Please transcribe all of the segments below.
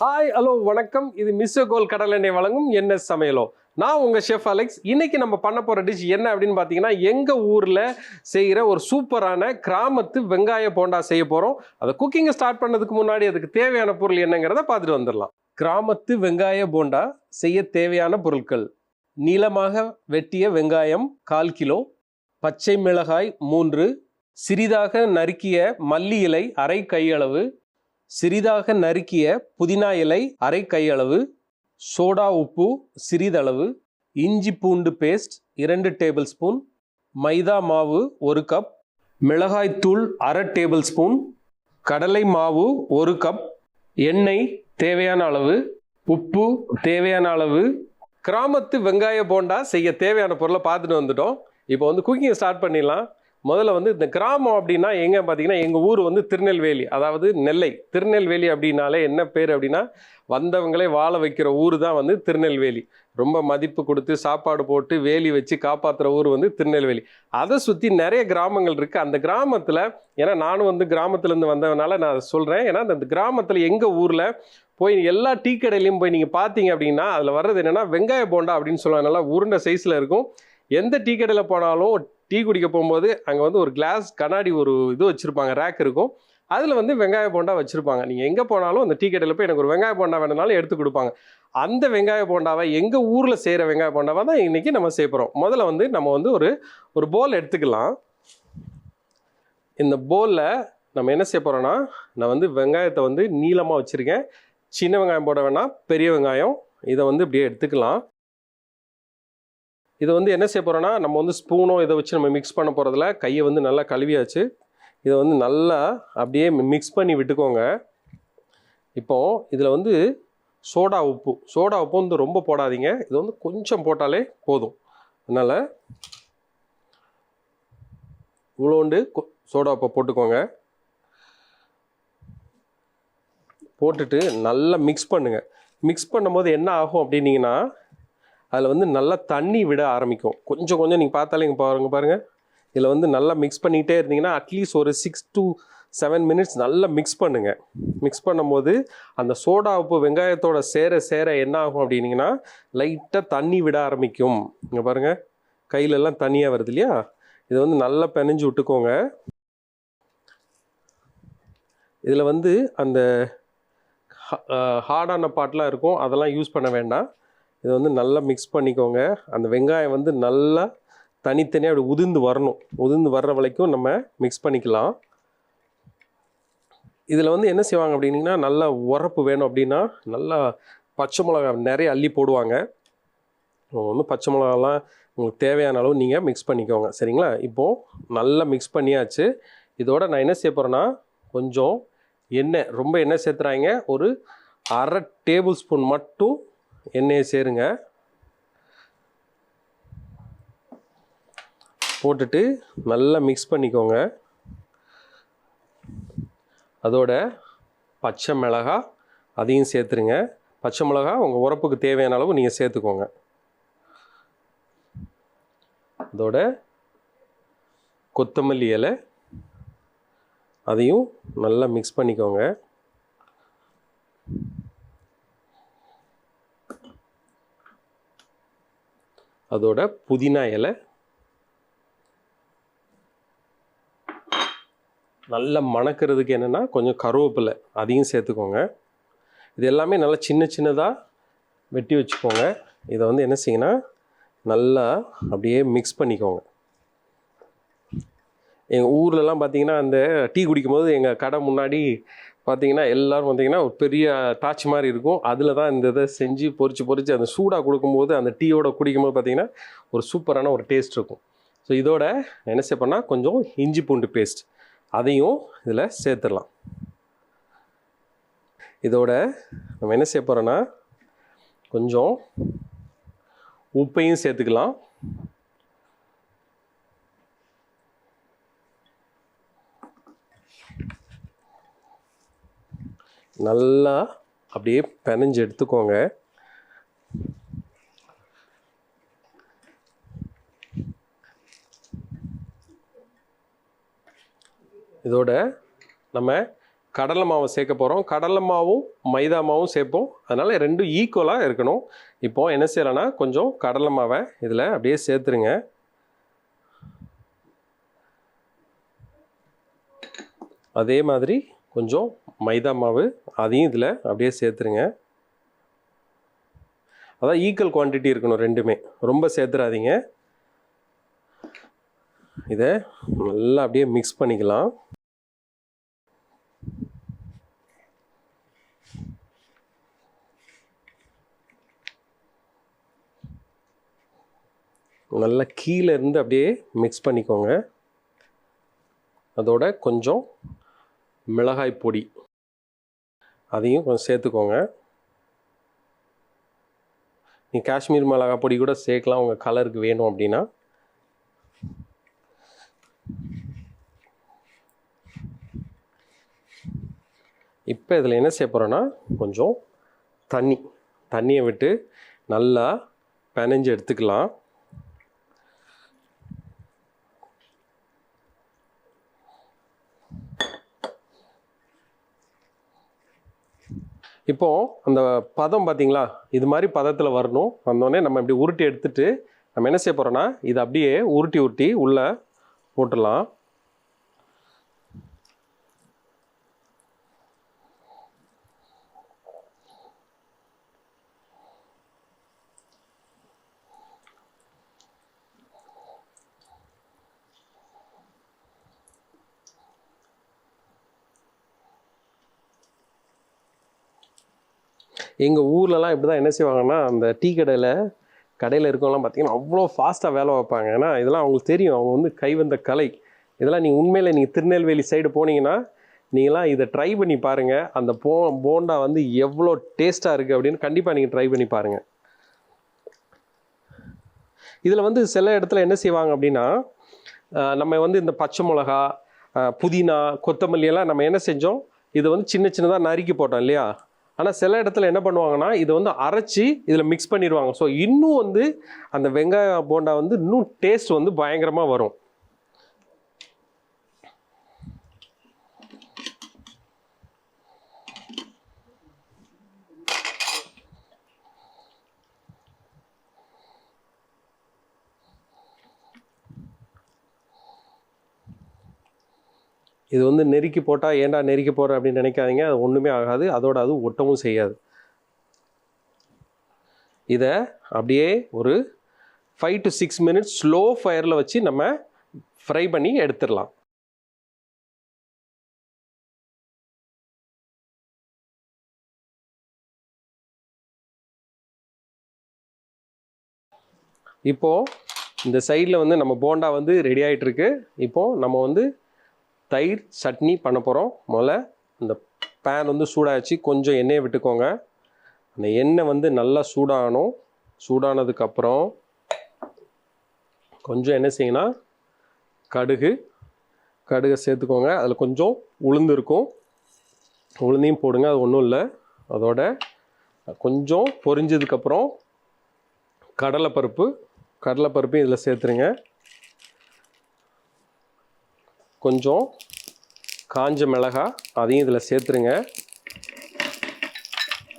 Hi hello வணக்கம். இது மிஸ்ஸோ கோல் கடல் எண்ணெய் வழங்கும் என்ன சமையலோ. நான் உங்கள் ஷெஃப் அலெக்ஸ் இன்றைக்கி நம்ம பண்ண போகிற டிஷ் என்ன அப்படின்னு பார்த்தீங்கன்னா எங்கள் ஊரில் செய்கிற ஒரு சூப்பரான கிராமத்து வெங்காய போண்டா செய்ய போகிறோம் அதை குக்கிங்கை ஸ்டார்ட் பண்ணதுக்கு முன்னாடி அதுக்கு தேவையான பொருள் என்னங்கிறத பார்த்துட்டு வந்துடலாம். கிராமத்து வெங்காய போண்டா செய்ய தேவையான பொருட்கள். நீளமாக வெட்டிய வெங்காயம் கால் கிலோ பச்சை மிளகாய் மூன்று சிறிதாக நறுக்கிய மல்லி இலை அரை கையளவு சிறிதாக நறுக்கிய புதினா இலை அரை கையளவு சோடா உப்பு சிறிதளவு இஞ்சி பூண்டு பேஸ்ட் இரண்டு டேபிள் ஸ்பூன் மைதா மாவு ஒரு கப் மிளகாய்த்தூள் அரை டேபிள் ஸ்பூன் கடலை மாவு ஒரு கப் எண்ணெய் தேவையான அளவு உப்பு தேவையான அளவு. கிராமத்து வெங்காய போண்டா செய்ய தேவையான பொருளை பார்த்துட்டு வந்துட்டோம். இப்போ வந்து குக்கிங் ஸ்டார்ட் பண்ணிடலாம். முதல்ல வந்து இந்த கிராமம் அப்படின்னா எங்கே பார்த்தீங்கன்னா எங்கள் ஊர் வந்து திருநெல்வேலி. அதாவது நெல்லை. திருநெல்வேலி அப்படின்னாலே என்ன பேர் அப்படின்னா வந்தவங்களே வாழ வைக்கிற ஊர் தான் வந்து திருநெல்வேலி. ரொம்ப மதிப்பு கொடுத்து சாப்பாடு போட்டு வேலி வச்சு காப்பாற்றுற ஊர் வந்து திருநெல்வேலி. அதை சுற்றி நிறைய கிராமங்கள் இருக்குது அந்த கிராமத்தில் ஏன்னா நானும் வந்து கிராமத்துலேருந்து வந்ததுனால நான் அதை சொல்கிறேன் ஏன்னா அந்த கிராமத்தில் எங்கள் ஊரில் போய் எல்லா டீ கடையிலையும் போய் நீங்கள் பார்த்தீங்க அப்படின்னா அதில் வர்றது என்னென்னா வெங்காய போண்டா அப்படின்னு சொல்லுவாங்க நல்லா உருண்டை சைஸில் இருக்கும். எந்த டீ கடையில் போனாலும் டீ குடிக்க போகும்போது அங்கே வந்து ஒரு கிளாஸ் கண்ணாடி ஒரு இது வச்சுருப்பாங்க ரேக் இருக்கும். அதில் வந்து வெங்காய போண்டா வச்சுருப்பாங்க. நீங்கள் எங்கே போனாலும் அந்த டீ கடையில் போய் எனக்கு ஒரு வெங்காய போண்டா வேணுனாலும் எடுத்து கொடுப்பாங்க. அந்த வெங்காய போண்டாவை எங்கள் ஊரில் செய்கிற வெங்காய போண்டாவை தான் இன்றைக்கி நம்ம செய்ய முதல்ல வந்து நம்ம வந்து ஒரு ஒரு போல் எடுத்துக்கலாம். இந்த போலில் நம்ம என்ன செய்ய போகிறோன்னா நான் வந்து வெங்காயத்தை வந்து நீளமாக வச்சுருக்கேன். சின்ன வெங்காயம் போட வேணாம் பெரிய வெங்காயம். இதை வந்து இப்படியே எடுத்துக்கலாம். இதை வந்து என்ன செய்ய போகிறோன்னா நம்ம வந்து ஸ்பூனோ இதை வச்சு நம்ம மிக்ஸ் பண்ண போகிறதுல கையை வந்து நல்லா கழுவியாச்சு. இதை வந்து நல்லா அப்படியே மிக்ஸ் பண்ணி விட்டுக்கோங்க. இப்போ இதில் வந்து சோடா உப்பு சோடா உப்பு வந்து ரொம்ப போடாதீங்க. இது வந்து கொஞ்சம் போட்டாலே போதும். அதனால் இவ்வளோண்டு கொ- சோடா உப்பை போட்டுக்கோங்க. போட்டுட்டு நல்லா மிக்ஸ் பண்ணுங்கள் மிக்ஸ் பண்ணும்போது என்ன ஆகும் அப்படின்னீங்கன்னா அதில் வந்து நல்லா தண்ணி விட ஆரம்பிக்கும். கொஞ்சம் கொஞ்சம் நீங்கள் பார்த்தாலே இங்கே பாருங்க பாருங்கள் இதில் வந்து நல்லா மிக்ஸ் பண்ணிக்கிட்டே இருந்தீங்கன்னா அட்லீஸ்ட் ஒரு சிக்ஸ் டு செவன் மினிட்ஸ் நல்லா மிக்ஸ் பண்ணுங்கள் மிக்ஸ் பண்ணும்போது அந்த சோடா உப்பு வெங்காயத்தோட சேர சேர என்ன ஆகும் அப்படின்னீங்கன்னா லைட்டாக தண்ணி விட ஆரம்பிக்கும். இங்கே பாருங்கள் கையிலெல்லாம் தண்ணியாக வருது இல்லையா? இதை வந்து நல்லா பெனஞ்சு விட்டுக்கோங்க. இதில் வந்து அந்த ஹார்டான பாட்டெலாம் இருக்கும். அதெல்லாம் யூஸ் பண்ண வேண்டாம். இதை வந்து நல்லா மிக்ஸ் பண்ணிக்கோங்க. அந்த வெங்காயம் வந்து நல்லா தனித்தனியாக அப்படி உதிர்ந்து வரணும். உதிர்ந்து வர்ற வரைக்கும் நம்ம மிக்ஸ் பண்ணிக்கலாம். இதில் வந்து என்ன செய்வாங்க அப்படின்னீங்கன்னா நல்லா உரப்பு வேணும் அப்படின்னா நல்லா பச்சை மிளகா நிறைய அள்ளி போடுவாங்க. வந்து பச்சை மிளகாலாம் உங்களுக்கு தேவையான அளவு நீங்கள் மிக்ஸ் பண்ணிக்கோங்க. சரிங்களா? இப்போது நல்லா மிக்ஸ் பண்ணியாச்சு. இதோட நான் என்ன செய்ய போகிறேன்னா கொஞ்சம் எண்ணெய் ரொம்ப எண்ணெய் சேர்த்துறாங்க. ஒரு அரை டேபிள் ஸ்பூன் மட்டும் எண்ணெயை சேருங்க. போட்டுட்டு நல்லா மிக்ஸ் பண்ணிக்கோங்க. அதோட பச்சை மிளகா அதையும் சேர்த்துருங்க. பச்சை மிளகா உங்கள் உரப்புக்கு தேவையான அளவு நீங்கள் சேர்த்துக்கோங்க. அதோட கொத்தமல்லி இலை அதையும் நல்லா மிக்ஸ் பண்ணிக்கோங்க. அதோட புதினா இலை. நல்லா மணக்கிறதுக்கு என்னென்னா கொஞ்சம் கருவேப்பிலை அதையும் சேர்த்துக்கோங்க. இது எல்லாமே நல்லா சின்ன சின்னதாக வெட்டி வச்சுக்கோங்க. இதை வந்து என்ன செய்யுங்கன்னா நல்லா அப்படியே மிக்ஸ் பண்ணிக்கோங்க. எங்கள் ஊர்லலாம் பார்த்தீங்கன்னா அந்த டீ குடிக்கும்போது எங்கள் கடை முன்னாடி பார்த்தீங்கன்னா எல்லோரும் பார்த்தீங்கன்னா ஒரு பெரிய டாச் மாதிரி இருக்கும். அதில் தான் இந்த இதை செஞ்சு பொறிச்சு பொறிச்சு அந்த சூடாக கொடுக்கும்போது அந்த டீயோட குடிக்கும்போது பார்த்தீங்கன்னா ஒரு சூப்பரான ஒரு டேஸ்ட் இருக்கும். ஸோ இதோட என்ன செய்யப்போனால் கொஞ்சம் இஞ்சி பூண்டு பேஸ்ட் அதையும் இதில் சேர்த்துடலாம். இதோட நம்ம என்ன செய்ய போகிறோன்னா கொஞ்சம் உப்பையும் சேர்த்துக்கலாம். நல்லா அப்படியே பெனஞ்சு எடுத்துக்கோங்க. இதோட நம்ம கடலை மாவை சேர்க்க போகிறோம் கடலை மாவும் மைதா மாவும் சேர்ப்போம். அதனால் ரெண்டும் ஈக்குவலாக இருக்கணும். இப்போது என்ன செய்யலைன்னா கொஞ்சம் கடலை மாவை இதில் அப்படியே சேர்த்துருங்க. அதே மாதிரி கொஞ்சம் மைதா மாவு அதையும் இதில் அப்படியே சேர்த்துருங்க. அதான் ஈக்குவல் குவான்டிட்டி இருக்கணும் ரெண்டுமே. ரொம்ப சேர்த்துறாதீங்க. இதை நல்லா அப்படியே மிக்ஸ் பண்ணிக்கலாம். நல்லா கீழே இருந்து அப்படியே மிக்ஸ் பண்ணிக்கோங்க. அதோட கொஞ்சம் மிளகாய் பொடி. அதையும் கொஞ்சம் சேர்த்துக்கோங்க. நீ காஷ்மீர் மிளகாய் பொடி கூட சேர்க்கலாம். உங்கள் கலருக்கு வேணும் அப்படின்னா. இப்போ இதில் என்ன செய்ய போகிறோன்னா கொஞ்சம் தண்ணி தண்ணியை விட்டு நல்லா பெனஞ்சு எடுத்துக்கலாம். இப்போது அந்த பதம் பார்த்தீங்களா இது மாதிரி பதத்தில் வரணும். வந்தோடனே நம்ம இப்படி உருட்டி எடுத்துகிட்டு நம்ம என்ன செய்ய போகிறோன்னா இதை அப்படியே உருட்டி உருட்டி உள்ளே போட்டுடலாம். எங்கள் ஊர்லலாம் இப்படி தான் என்ன செய்வாங்கன்னா அந்த டீ கடையில் கடையில் இருக்கவங்களாம் பார்த்தீங்கன்னா அவ்வளோ ஃபாஸ்ட்டாக வேலை வைப்பாங்க. ஏன்னா இதெல்லாம் அவங்களுக்கு தெரியும். அவங்க வந்து கைவந்த கலை. இதெல்லாம் நீங்கள் உண்மையில் நீங்கள் திருநெல்வேலி சைடு போனீங்கன்னா நீங்களாம் இதை ட்ரை பண்ணி பாருங்கள் அந்த போ போண்டா வந்து எவ்வளோ டேஸ்ட்டாக இருக்குது அப்படின்னு கண்டிப்பாக நீங்கள் ட்ரை பண்ணி பாருங்கள் இதில் வந்து சில இடத்துல என்ன செய்வாங்க அப்படின்னா நம்ம வந்து இந்த பச்சை மிளகா புதினா கொத்தமல்லி எல்லாம் நம்ம என்ன செஞ்சோம்? இதை வந்து சின்ன சின்னதாக நறுக்கி போட்டோம் இல்லையா? ஆனால் சில இடத்துல என்ன பண்ணுவாங்கன்னா இதை வந்து அரைச்சி இதில் மிக்ஸ் பண்ணிடுவாங்க ஸோ இன்னும் வந்து அந்த வெங்காய போண்டா வந்து இன்னும் டேஸ்ட் வந்து பயங்கரமாக வரும். இது வந்து நெருக்கி போட்டால் ஏன்டா நெருக்கி போடுற அப்படின்னு நினைக்காதீங்க. அது ஒன்றுமே ஆகாது. அதோட அது ஒட்டவும் செய்யாது. இதை அப்படியே ஒரு five to six minutes slow ஃபயரில் வச்சு நம்ம ஃப்ரை பண்ணி எடுத்துடலாம். இப்போது இந்த சைடில் வந்து நம்ம போண்டா வந்து ரெடி ஆகிட்டுருக்கு இப்போது நம்ம வந்து தயிர் சட்னி பண்ண போகிறோம் முதல்ல இந்த பேன் வந்து சூடாச்சு கொஞ்சம் எண்ணெயை விட்டுக்கோங்க. அந்த எண்ணெய் வந்து நல்லா சூடாகணும். சூடானதுக்கப்புறம் கொஞ்சம் என்ன செய்யுங்கன்னா கடுகு கடுகை சேர்த்துக்கோங்க. அதில் கொஞ்சம் உளுந்து இருக்கும். உளுந்தையும் போடுங்க. அது ஒன்றும் இல்லை. அதோட கொஞ்சம் பொரிஞ்சதுக்கப்புறம் கடலைப்பருப்பு கடலைப்பருப்பையும் இதில் சேர்த்துருங்க. கொஞ்சம் காஞ்ச மிளகா அதையும் இதில் சேர்த்துருங்க.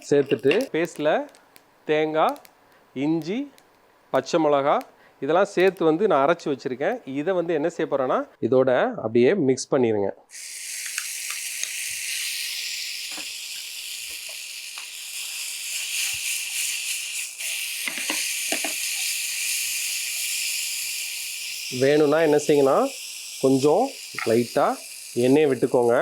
சேர்த்துட்டு பேஸ்ட்டில் தேங்காய் இஞ்சி பச்சை மிளகா இதெல்லாம் சேர்த்து வந்து நான் அரைச்சி வச்சுருக்கேன். இதை வந்து என்ன செய்ய போகிறேன்னா இதோட அப்படியே மிக்ஸ் பண்ணிடுங்க வேணும்னா என்ன செய்யுங்கன்னா கொஞ்சம் லைட்டாக எண்ணெயை விட்டுக்கோங்க.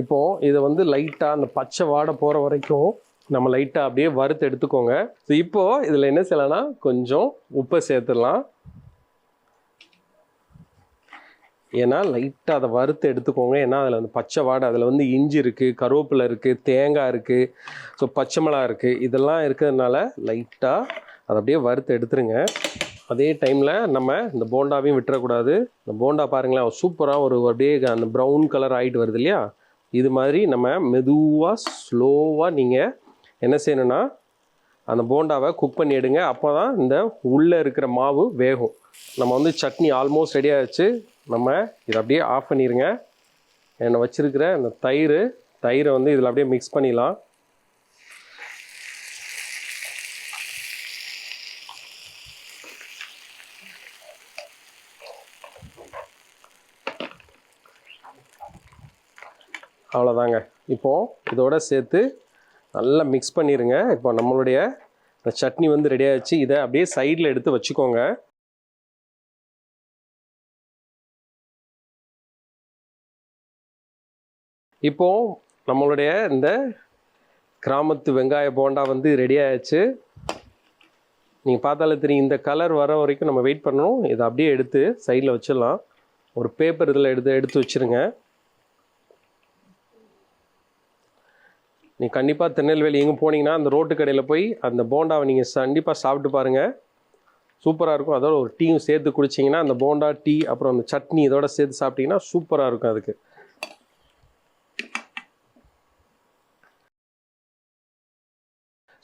இப்போது இதை வந்து லைட்டாக அந்த பச்சை வாடை போகிற வரைக்கும் நம்ம லைட்டாக அப்படியே வறுத்து எடுத்துக்கோங்க. ஸோ இப்போது இதில் என்ன செய்யலாம்னா கொஞ்சம் உப்பை சேர்த்துடலாம். ஏன்னா லைட்டாக அதை வறுத்து எடுத்துக்கோங்க. ஏன்னா அதில் வந்து பச்சை வாடை அதில் வந்து இஞ்சி இருக்குது கருவேப்பிலை இருக்குது தேங்காய் இருக்குது ஸோ பச்சை மிளகா இருக்குது இதெல்லாம் இருக்கிறதுனால லைட்டாக அதை அப்படியே வறுத்து எடுத்துருங்க. அதே டைமில் நம்ம இந்த போண்டாவையும் விட்டுறக்கூடாது. இந்த போண்டா பாருங்களேன் சூப்பராக ஒரு அப்படியே அந்த ப்ரௌன் கலர் ஆகிட்டு வருது இல்லையா? இது மாதிரி நம்ம மெதுவாக ஸ்லோவாக நீங்கள் என்ன செய்யணும்னா அந்த போண்டாவை குக் பண்ணி எடுங்க. அப்போ தான் இந்த உள்ளே இருக்கிற மாவு வேகும். நம்ம வந்து சட்னி ஆல்மோஸ்ட் ரெடி ஆகிடுச்சு நம்ம இதை அப்படியே ஆஃப் பண்ணிடுங்க என்னை வச்சுருக்கிற அந்த தயிர் தயிரை வந்து இதில் அப்படியே மிக்ஸ் பண்ணிடலாம். அவ்வளோதாங்க இப்போது இதோட சேர்த்து நல்லா மிக்ஸ் பண்ணிடுங்க இப்போ நம்மளுடைய இந்த சட்னி வந்து ரெடி ஆயிடுச்சு. இதை அப்படியே சைடில் எடுத்து வச்சுக்கோங்க. இப்போ நம்மளுடைய இந்த கிராமத்து வெங்காய போண்டா வந்து ரெடி ஆயிடுச்சு. நீங்கள் பார்த்தாலே தெரியும் இந்த கலர் வர வரைக்கும் நம்ம வெயிட் பண்ணணும். இதை அப்படியே எடுத்து சைடில் வச்சிடலாம். ஒரு பேப்பர் இதில் எடுத்து எடுத்து வச்சிருங்க. நீ கண்டிப்பாக திருநெல்வேலி எங்கே போனீங்கன்னா அந்த ரோட்டு கடையில் போய் அந்த போண்டாவை நீங்கள் கண்டிப்பாக சாப்பிட்டு பாருங்கள் சூப்பராக இருக்கும். அதோட ஒரு டீயும் சேர்த்து குடிச்சிங்கன்னா அந்த போண்டா டீ அப்புறம் அந்த சட்னி இதோட சேர்த்து சாப்பிட்டீங்கன்னா சூப்பராக இருக்கும் அதுக்கு.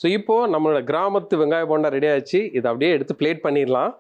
ஸோ இப்போது நம்மளோட கிராமத்து வெங்காய போண்டா ரெடி ஆச்சு இதை அப்படியே எடுத்து பிளேட் பண்ணிடலாம்.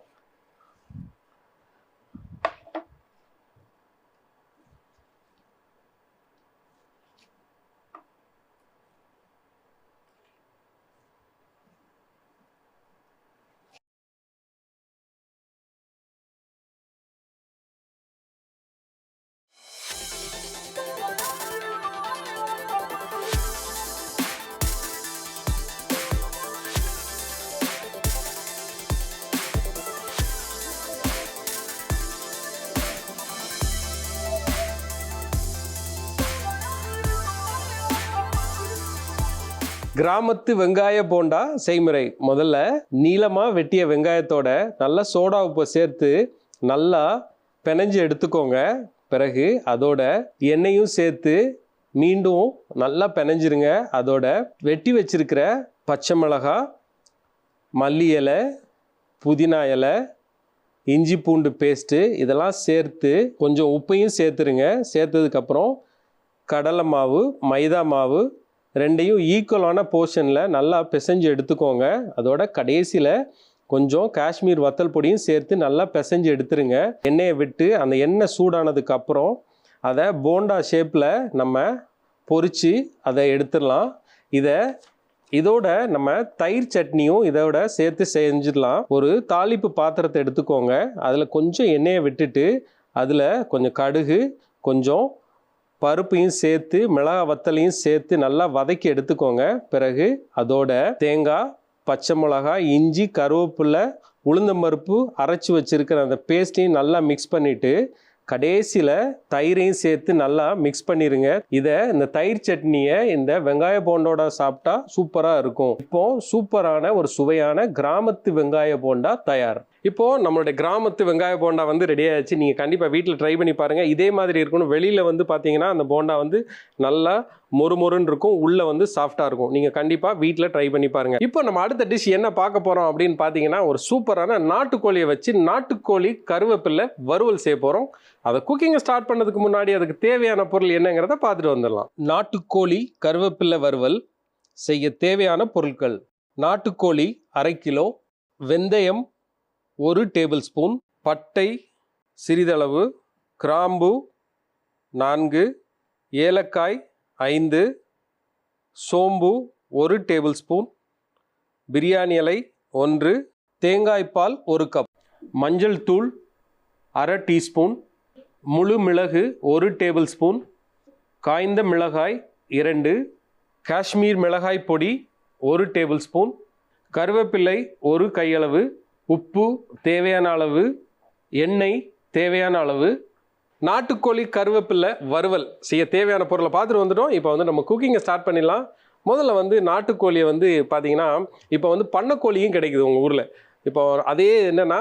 கிராமத்து வெங்காய போண்டா செய்முறை. முதல்ல நீளமாக வெட்டிய வெங்காயத்தோட நல்லா சோடா உப்பை சேர்த்து நல்லா பிணைஞ்சு எடுத்துக்கோங்க. பிறகு அதோட எண்ணெயும் சேர்த்து மீண்டும் நல்லா பிணைஞ்சிருங்க. அதோட வெட்டி வச்சிருக்கிற பச்சை மிளகா மல்லி இலை புதினா இலை இஞ்சி பூண்டு பேஸ்ட்டு இதெல்லாம் சேர்த்து கொஞ்சம் உப்பையும் சேர்த்துருங்க. சேர்த்ததுக்கப்புறம் கடலை மாவு மைதா மாவு ரெண்டையும் ஈக்குவலான போர்ஷனில் நல்லா பிசைஞ்சு எடுத்துக்கோங்க. அதோட கடைசியில் கொஞ்சம் காஷ்மீர் வத்தல் பொடியும் சேர்த்து நல்லா பிசைஞ்சு எடுத்துருங்க. எண்ணெயை விட்டு அந்த எண்ணெய் சூடானதுக்கு அப்புறம் அதை போண்டா ஷேப்பில் நம்ம பொறிச்சு அதை எடுத்துடலாம். இதை இதோட நம்ம தயிர் சட்னியும் இதோட சேர்த்து செஞ்சிடலாம். ஒரு தாளிப்பு பாத்திரத்தை எடுத்துக்கோங்க. அதில் கொஞ்சம் எண்ணெயை விட்டுட்டு அதில் கொஞ்சம் கடுகு கொஞ்சம் பருப்பையும் சேர்த்து மிளகா வத்தலையும் சேர்த்து நல்லா வதக்கி எடுத்துக்கோங்க. பிறகு அதோட தேங்காய் பச்சை மிளகாய் இஞ்சி கருவேப்பிலை உளுந்தம்பருப்பு அரைச்சி வச்சுருக்கிற அந்த பேஸ்ட்டையும் நல்லா மிக்ஸ் பண்ணிவிட்டு கடைசியில் தயிரையும் சேர்த்து நல்லா மிக்ஸ் பண்ணிடுங்க இதை இந்த தயிர் சட்னியை இந்த வெங்காய போண்டோட சாப்பிட்டா சூப்பராக இருக்கும். இப்போ சூப்பரான ஒரு சுவையான கிராமத்து வெங்காய போண்டா தயார். இப்போது நம்மளுடைய கிராமத்து வெங்காய போண்டா வந்து ரெடி ஆயிடுச்சு. நீங்கள் கண்டிப்பாக வீட்டில் ட்ரை பண்ணி பாருங்கள் இதே மாதிரி இருக்கணும். வெளியில் வந்து பார்த்தீங்கன்னா அந்த போண்டா வந்து நல்லா மொறு மொறுன்னு இருக்கும். உள்ளே வந்து சாஃப்டாக இருக்கும். நீங்கள் கண்டிப்பாக வீட்டில் ட்ரை பண்ணி பாருங்கள் இப்போ நம்ம அடுத்த டிஷ் என்ன பார்க்க போகிறோம் அப்படின்னு பார்த்தீங்கன்னா ஒரு சூப்பரான நாட்டுக்கோழியை வச்சு நாட்டுக்கோழி கருவேப்பில்லை வறுவல் செய்ய போகிறோம் அதை குக்கிங்கை ஸ்டார்ட் பண்ணதுக்கு முன்னாடி அதுக்கு தேவையான பொருள் என்னங்கிறத பார்த்துட்டு வந்துடலாம். நாட்டுக்கோழி கருவேப்பில்லை வறுவல் செய்ய தேவையான பொருட்கள். நாட்டுக்கோழி அரை கிலோ. வெந்தயம் ஒரு டேபிள் ஸ்பூன் பட்டை சிறிதளவு கிராம்பு நான்கு ஏலக்காய் ஐந்து சோம்பு ஒரு டேபிள் ஸ்பூன் பிரியாணி இலை ஒன்று தேங்காய்ப்பால் ஒரு கப் மஞ்சள் தூள் அரை டீஸ்பூன் முழு மிளகு ஒரு டேபிள் ஸ்பூன் காய்ந்த மிளகாய் இரண்டு காஷ்மீர் மிளகாய் பொடி ஒரு டேபிள் ஸ்பூன் கருவேப்பிலை ஒரு கையளவு உப்பு தேவையான அளவு எண்ணெய் தேவையான அளவு நாட்டுக்கோழி கருவேப்பிலை வறுவல் செய்ய தேவையான பொருளை பார்த்துட்டு வந்துட்டோம். இப்போ வந்து நம்ம குக்கிங்கை ஸ்டார்ட் பண்ணிடலாம். முதல்ல வந்து நாட்டுக்கோழியை வந்து பார்த்தீங்கன்னா இப்போ வந்து பண்ணக்கோழியும் கிடைக்குது உங்கள் ஊரில். இப்போ அதே என்னென்னா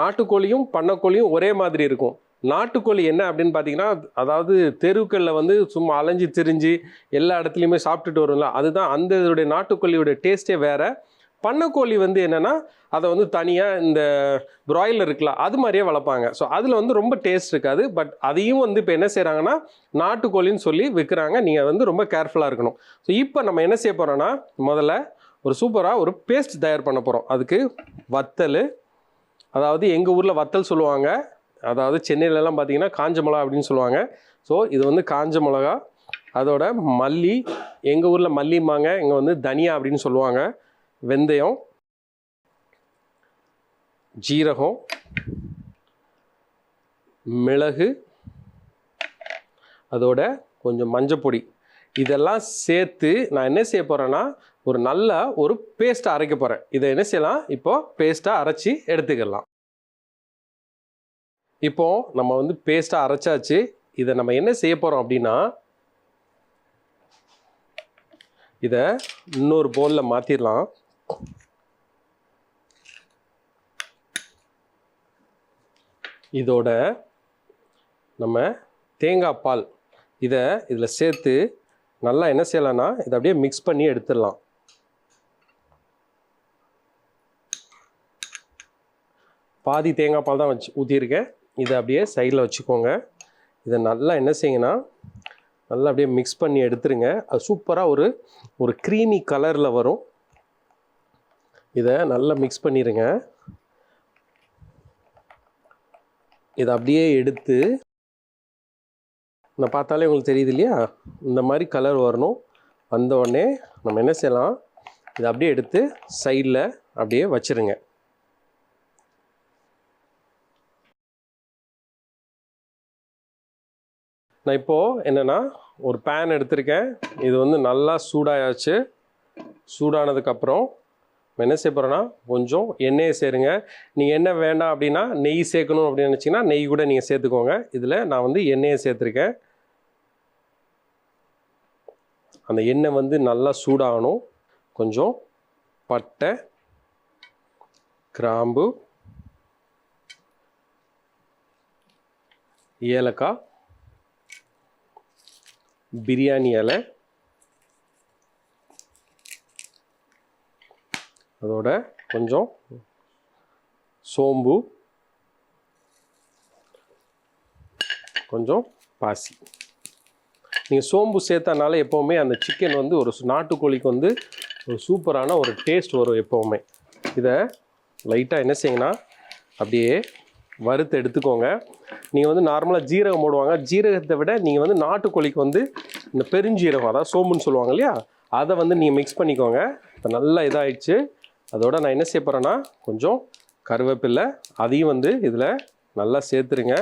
நாட்டுக்கோழியும் பண்ணக்கோழியும் ஒரே மாதிரி இருக்கும். நாட்டுக்கோழி என்ன அப்படின்னு பார்த்தீங்கன்னா அதாவது தெருக்களில் வந்து சும்மா அலைஞ்சு திரிஞ்சு எல்லா இடத்துலையுமே சாப்பிட்டுட்டு வரும்ல அதுதான் அந்த இதோடைய நாட்டுக்கோழியோட டேஸ்ட்டே வேறு. பண்ணக்கோழி வந்து என்னென்னா அதை வந்து தனியாக இந்த ப்ராய்லர் இருக்கலாம் அது மாதிரியே வளர்ப்பாங்க. ஸோ அதில் வந்து ரொம்ப டேஸ்ட் இருக்காது. பட் அதையும் வந்து இப்போ என்ன செய்கிறாங்கன்னா நாட்டுக்கோழின்னு சொல்லி விற்கிறாங்க நீங்கள் வந்து ரொம்ப கேர்ஃபுல்லாக இருக்கணும். ஸோ இப்போ நம்ம என்ன செய்ய போகிறோன்னா முதல்ல ஒரு சூப்பராக ஒரு பேஸ்ட் தயார் பண்ண போகிறோம் அதுக்கு வத்தல் அதாவது எங்கள் ஊரில் வத்தல் சொல்லுவாங்க. அதாவது சென்னையிலலாம் பார்த்தீங்கன்னா காஞ்ச மிளகா அப்படின்னு சொல்லுவாங்க. ஸோ இது வந்து காஞ்ச மிளகா அதோட மல்லி எங்கள் ஊரில் மல்லிம்பாங்க இங்கே வந்து தனியா அப்படின்னு சொல்லுவாங்க. வெந்தயம் ஜீரகம் மிளகு அதோட கொஞ்சம் மஞ்சப்பொடி. இதெல்லாம் சேர்த்து நான் என்ன செய்ய போகிறேன்னா ஒரு நல்ல ஒரு பேஸ்ட்டை அரைக்க போகிறேன் இதை என்ன செய்யலாம்? இப்போது பேஸ்ட்டாக அரைச்சி எடுத்துக்கலாம். இப்போ நம்ம வந்து பேஸ்ட்டாக அரைச்சாச்சு. இதை நம்ம என்ன செய்ய போகிறோம் அப்படின்னா இதை இன்னொரு பவுலில் மாற்றிடலாம் இதோட நம்ம தேங்காய் பால். இதை இதில் சேர்த்து நல்லா என்ன செய்யலாம்னா இதை அப்படியே மிக்ஸ் பண்ணி எடுத்துடலாம். பாதி தேங்காய் பால் தான் வச்சு ஊற்றியிருக்கேன் இதை அப்படியே சைடில் வச்சுக்கோங்க. இதை நல்லா என்ன செய்யுங்கன்னா நல்லா அப்படியே மிக்ஸ் பண்ணி எடுத்துருங்க. அது சூப்பராக ஒரு ஒரு க்ரீமி கலரில் வரும். இதை நல்லா மிக்ஸ் பண்ணிடுங்க இதை அப்படியே எடுத்து நான் பார்த்தாலே உங்களுக்கு தெரியுது இல்லையா? இந்த மாதிரி கலர் வரணும். வந்த உடனே நம்ம என்ன செய்யலாம்? இதை அப்படியே எடுத்து சைடில் அப்படியே வச்சிருங்க. நான் இப்போது என்னென்னா ஒரு பேன் எடுத்திருக்கேன். இது வந்து நல்லா சூடாயாச்சு. சூடானதுக்கப்புறம் என்ன செய்ய போகிறோன்னா கொஞ்சம் எண்ணெயை சேருங்க. நீங்கள் என்ன வேண்டாம் அப்படின்னா நெய் சேர்க்கணும் அப்படின்னு நினச்சிங்கன்னா நெய் கூட நீங்கள் சேர்த்துக்கோங்க. இதில் நான் வந்து எண்ணெயை சேர்த்துருக்கேன். அந்த எண்ணெய் வந்து நல்லா சூடாகணும். கொஞ்சம் பட்டை கிராம்பு ஏலக்காய் பிரியாணி இலை அதோட கொஞ்சம் சோம்பு கொஞ்சம் பாசி. நீங்கள் சோம்பு சேர்த்தனால எப்போவுமே அந்த சிக்கன் வந்து ஒரு நாட்டுக்கோழிக்கு வந்து ஒரு சூப்பரான ஒரு டேஸ்ட் வரும் எப்போவுமே. இதை லைட்டாக என்ன செய்யுங்கன்னா அப்படியே வறுத்து எடுத்துக்கோங்க. நீங்கள் வந்து நார்மலாக ஜீரகம் போடுவாங்க. ஜீரகத்தை விட நீங்கள் வந்து நாட்டுக்கோழிக்கு வந்து இந்த பெருஞ்சீரகம் அதாவது சோம்புன்னு சொல்லுவாங்க இல்லையா? அதை வந்து நீங்கள் மிக்ஸ் பண்ணிக்கோங்க. இப்போ நல்லா இதாகிடுச்சு அதோட நான் என்ன செய்ய போகிறேன்னா கொஞ்சம் கருவேப்பில்லை அதையும் வந்து இதில் நல்லா சேர்த்துருங்க.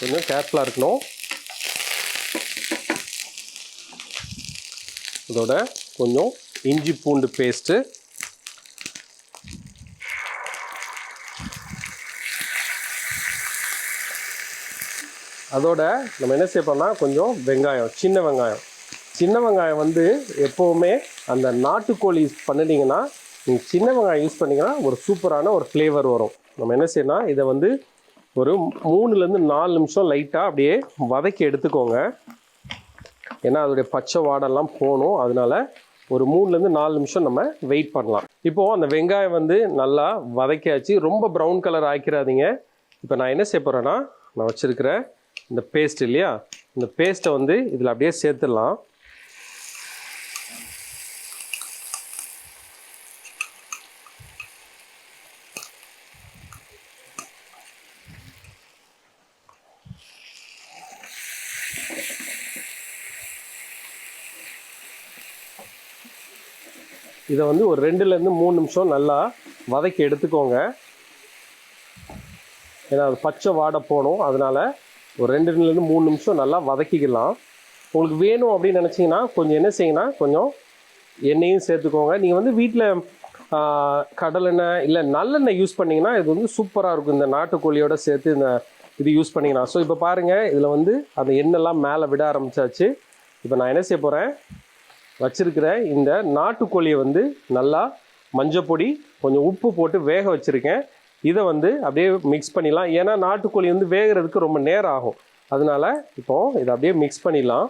கொஞ்சம் கேர்ஃபுல்லாக இருக்கணும். இதோட கொஞ்சம் இஞ்சி பூண்டு பேஸ்ட்டு அதோட நம்ம என்ன செய்யப்போம்னா கொஞ்சம் வெங்காயம் சின்ன வெங்காயம். சின்ன வெங்காயம் வந்து எப்போவுமே அந்த நாட்டுக்கோழி பண்ணிட்டீங்கன்னா நீங்கள் சின்ன வெங்காயம் யூஸ் பண்ணிங்கன்னா ஒரு சூப்பரான ஒரு ஃப்ளேவர் வரும். நம்ம என்ன செய்யணும் இதை வந்து ஒரு மூணுலேருந்து நாலு நிமிஷம் லைட்டாக அப்படியே வதக்கி எடுத்துக்கோங்க. ஏன்னா அதோடைய பச்சை வாடெல்லாம் போகணும். அதனால ஒரு மூணுலேருந்து நாலு நிமிஷம் நம்ம வெயிட் பண்ணலாம். இப்போது அந்த வெங்காயம் வந்து நல்லா வதக்கியாச்சு. ரொம்ப ப்ரௌன் கலர் ஆக்கிடாதீங்க இப்போ நான் என்ன செய்ய போகிறேன்னா நான் வச்சுருக்கிற இந்த பேஸ்ட் இல்லையா? இந்த பேஸ்ட்டை வந்து இதில் அப்படியே சேர்த்துடலாம். இதை வந்து ஒரு ரெண்டுலேருந்து மூணு நிமிஷம் நல்லா வதக்கி எடுத்துக்கோங்க. ஏன்னா அது பச்சை வாடை போகணும். அதனால் ஒரு ரெண்டுலேருந்து மூணு நிமிஷம் நல்லா வதக்கிக்கலாம். உங்களுக்கு வேணும் அப்படின்னு நினச்சிங்கன்னா கொஞ்சம் என்ன செய்யுங்கன்னா கொஞ்சம் எண்ணெயும் சேர்த்துக்கோங்க. நீங்கள் வந்து வீட்டில் கடலெண்ணெய் இல்லை நல்லெண்ணெய் யூஸ் பண்ணிங்கன்னா இது வந்து சூப்பராக இருக்கும். இந்த நாட்டுக்கோழியோட சேர்த்து இந்த இது யூஸ் பண்ணிங்கன்னா. ஸோ இப்போ பாருங்கள் இதில் வந்து அந்த எண்ணெய்லாம் மேலே விட ஆரம்பிச்சாச்சு. இப்போ நான் என்ன செய்ய போகிறேன் வச்சுருக்கிற இந்த நாட்டுக்கோழியை வந்து நல்லா மஞ்சப்பொடி கொஞ்சம் உப்பு போட்டு வேக வச்சுருக்கேன். இதை வந்து அப்படியே மிக்ஸ் பண்ணிடலாம். ஏன்னா நாட்டுக்கோழி வந்து வேகிறதுக்கு ரொம்ப நேரம் ஆகும். அதனால இப்போது இதை அப்படியே மிக்ஸ் பண்ணிடலாம்.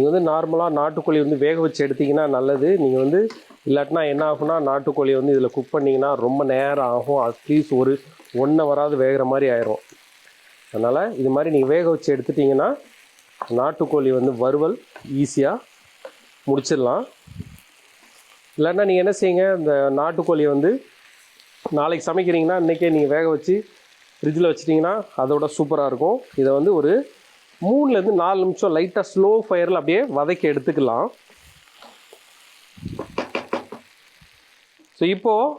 நீங்கள் வந்து நார்மலாக நாட்டுக்கோழி வந்து வேக வச்சு எடுத்தீங்கன்னா நல்லது. நீங்கள் வந்து இல்லாட்டினா என்ன ஆகும்னா நாட்டுக்கோழி வந்து இதில் குக் பண்ணிங்கன்னா ரொம்ப நேரம் ஆகும். அட்லீஸ்ட் ஒரு ஒன் ஹவராது வேகிற மாதிரி ஆயிரும். அதனால் இது மாதிரி நீங்கள் வேக வச்சு எடுத்துட்டிங்கன்னா நாட்டுக்கோழி வந்து வறுவல் ஈஸியாக முடிச்சிடலாம். இல்லைன்னா நீங்கள் என்ன செய்யுங்க இந்த நாட்டுக்கோழியை வந்து நாளைக்கு சமைக்கிறீங்கன்னா இன்றைக்கே நீங்கள் வேக வச்சு ஃப்ரிட்ஜில் வச்சிட்டிங்கன்னா அதோட சூப்பராக இருக்கும். இதை வந்து ஒரு மூணுலேருந்து நாலு நிமிஷம் லைட்டாக ஸ்லோ ஃபயரில் அப்படியே வதக்கி எடுத்துக்கலாம். ஸோ இப்போது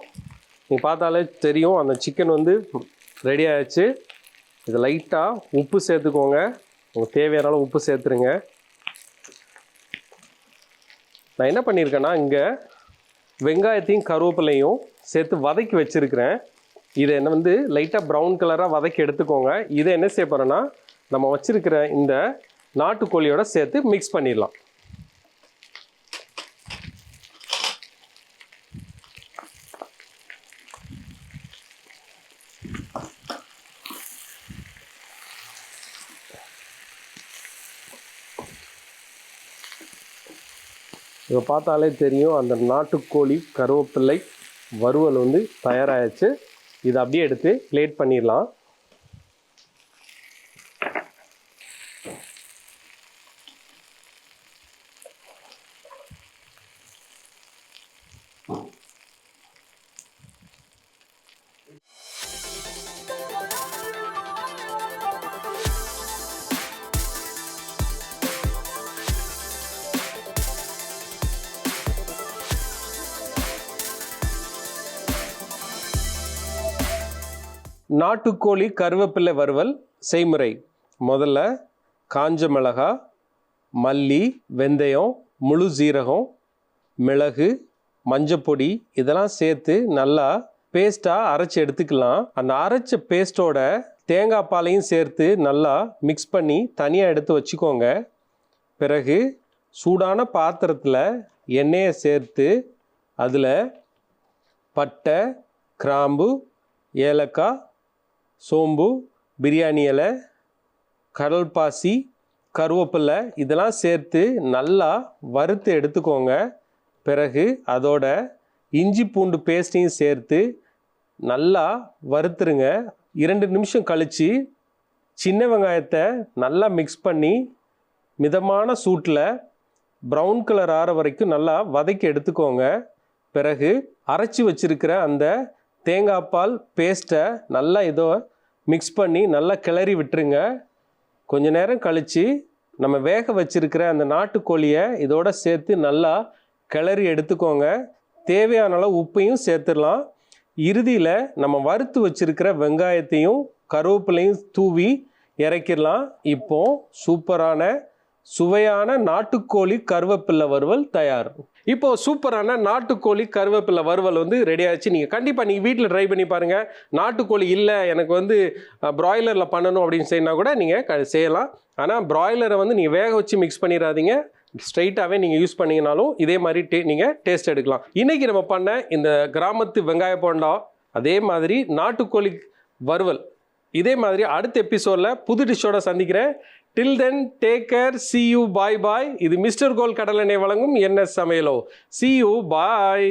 நீங்கள் பார்த்தாலே தெரியும் அந்த சிக்கன் வந்து ரெடி ஆயிடுச்சு. இது லைட்டாக உப்பு சேர்த்துக்கோங்க. உங்களுக்கு தேவையான அளவு உப்பு சேர்த்துருங்க. நான் என்ன பண்ணியிருக்கேன்னா இங்கே வெங்காயத்தையும் கருவேப்பிலையும் சேர்த்து வதக்கி வச்சுருக்கிறேன். இதை என்ன வந்து லைட்டாக ப்ரௌன் கலராக வதக்கி எடுத்துக்கோங்க. இதை என்ன செய்ய போகிறேன்னா நம்ம வச்சுருக்கிற இந்த நாட்டுக்கோழியோட சேர்த்து மிக்ஸ் பண்ணிடலாம். இதை பார்த்தாலே தெரியும் அந்த நாட்டுக்கோழி கருவேப்பிள்ளை வறுவல் வந்து தயாராகிடுச்சு இதை அப்படியே எடுத்து பிளேட் பண்ணிடலாம். நாட்டுக்கோழி கருவேப்பிலை வறுவல் செய்முறை. முதல்ல காஞ்ச மிளகா மல்லி வெந்தயம் முழு சீரகம் மிளகு மஞ்சப்பொடி இதெல்லாம் சேர்த்து நல்லா பேஸ்ட்டாக அரைச்சி எடுத்துக்கலாம். அந்த அரைச்ச பேஸ்ட்டோட தேங்காய் பாலையும் சேர்த்து நல்லா மிக்ஸ் பண்ணி தனியாக எடுத்து வச்சுக்கோங்க. பிறகு சூடான பாத்திரத்தில் எண்ணெயை சேர்த்து அதில் பட்டை கிராம்பு ஏலக்காய் சோம்பு பிரியாணி இலை கடல் பாசி கருவேப்பிலை இதெல்லாம் சேர்த்து நல்லா வறுத்து எடுத்துக்கோங்க. பிறகு அதோட இஞ்சி பூண்டு பேஸ்ட்டையும் சேர்த்து நல்லா வறுத்துருங்க. இரண்டு நிமிஷம் கழித்து சின்ன வெங்காயத்தை நல்லா மிக்ஸ் பண்ணி மிதமான சூட்டில் ப்ரௌன் கலர் ஆற வரைக்கும் நல்லா வதக்கி எடுத்துக்கோங்க. பிறகு அரைச்சி வச்சுருக்கிற அந்த தேங்காய் பால் பேஸ்ட்டை நல்லா இதோ மிக்ஸ் பண்ணி நல்லா கிளறி விட்டுருங்க. கொஞ்ச நேரம் கழித்து நம்ம வேக வச்சுருக்கிற அந்த நாட்டுக்கோழியை இதோட சேர்த்து நல்லா கிளறி எடுத்துக்கோங்க. தேவையான அளவு உப்பையும் சேர்த்துடலாம். இறுதியில் நம்ம வறுத்து வச்சுருக்கிற வெங்காயத்தையும் கருவேப்பிலையும் தூவி இறக்கிடலாம். இப்போது சூப்பரான சுவையான நாட்டுக்கோழி கருவேப்பிலை வறுவல் தயார். இப்போ சூப்பரான நாட்டுக்கோழி கருவேப்பிலை வறுவல் வந்து ரெடி ஆச்சு. நீங்கள் கண்டிப்பாக நீங்கள் வீட்டில் ட்ரை பண்ணி பாருங்கள் நாட்டுக்கோழி இல்லை எனக்கு வந்து ப்ராய்லரில் பண்ணணும் அப்படின்னு செய்யினா கூட நீங்கள் க செய்யலாம். ஆனால் ப்ராய்லரை வந்து நீங்கள் வேக வச்சு மிக்ஸ் பண்ணிடாதீங்க. ஸ்ட்ரைட்டாகவே நீங்கள் யூஸ் பண்ணிங்கனாலும் இதே மாதிரி டே நீங்கள் டேஸ்ட் எடுக்கலாம். இன்றைக்கி நம்ம பண்ண இந்த கிராமத்து வெங்காய போண்டா அதே மாதிரி நாட்டுக்கோழி வறுவல். இதே மாதிரி அடுத்த எபிசோடில் புது டிஷ்ஷோட சந்திக்கிறேன். Till then take care see you bye bye இது மிஸ்டர் கோல் கடலெண்ணெய் வழங்கும் என்ன சமையலோ. C you bye